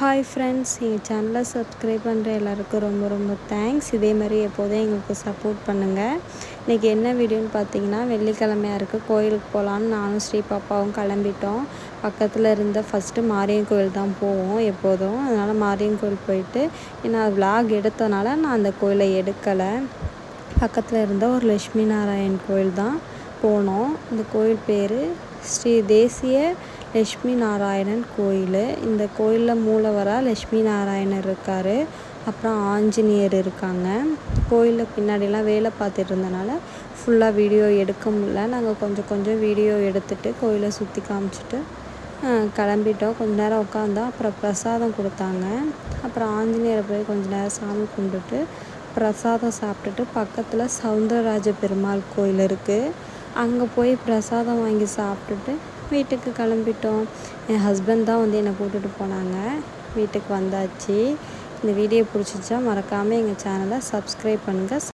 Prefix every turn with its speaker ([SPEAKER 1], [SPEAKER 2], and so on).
[SPEAKER 1] Hi friends எங்கள் சேனலை subscribe பண்ணுற எல்லாருக்கும் ரொம்ப ரொம்ப தேங்க்ஸ் இதே மாதிரி எப்போதும் எங்களுக்கு சப்போர்ட் பண்ணுங்கள் இன்றைக்கி என்ன வீடியோன்னு பார்த்தீங்கன்னா வெள்ளிக்கிழமையாக இருக்குது கோயிலுக்கு போகலான்னு நானும் ஸ்ரீ பாப்பாவும் கிளம்பிட்டோம். பக்கத்தில் இருந்த ஃபஸ்ட்டு மாரியன் கோயில் தான் போவோம் எப்போதும். அதனால் மாரியன் கோயில் போயிட்டு ஏன்னா விலாக் எடுத்தனால நான் அந்த கோயிலை எடுக்கலை. பக்கத்தில் இருந்த ஒரு லட்சுமி நாராயண் கோயில் தான் போனோம். இந்த கோயில் பேர் ஸ்ரீ தேசிய லக்ஷ்மி நாராயணன் கோயில். இந்த கோயிலில் மூலவராக லட்சுமி நாராயணர் இருக்கார். அப்புறம் ஆஞ்சநேயர் இருக்காங்க. கோயிலில் பின்னாடிலாம் வேலை பார்த்துட்டு இருந்தனால ஃபுல்லாக வீடியோ எடுக்க முடியல. நாங்கள் கொஞ்சம் கொஞ்சம் வீடியோ எடுத்துகிட்டு கோயிலை சுற்றி காமிச்சிட்டு கிளம்பிட்டோம். கொஞ்ச நேரம் உட்காந்தோம் அப்புறம் பிரசாதம் கொடுத்தாங்க. அப்புறம் ஆஞ்சநேயரை போய் கொஞ்ச நேரம் சாமி கும்பிட்டுட்டு பிரசாதம் சாப்பிட்டுட்டு பக்கத்தில் சவுந்தரராஜ பெருமாள் கோயில் இருக்குது அங்கே போய் பிரசாதம் வாங்கி சாப்பிட்டுட்டு வீட்டுக்கு கிளம்பிட்டோம். என் ஹஸ்பண்ட் தான் வந்து என்னை கூட்டிகிட்டு போனாங்க. வீட்டுக்கு வந்தாச்சு. இந்த வீடியோ பிடிச்சிச்சா மறக்காமல் எங்கள் சேனலை சப்ஸ்கிரைப் பண்ணுங்கள்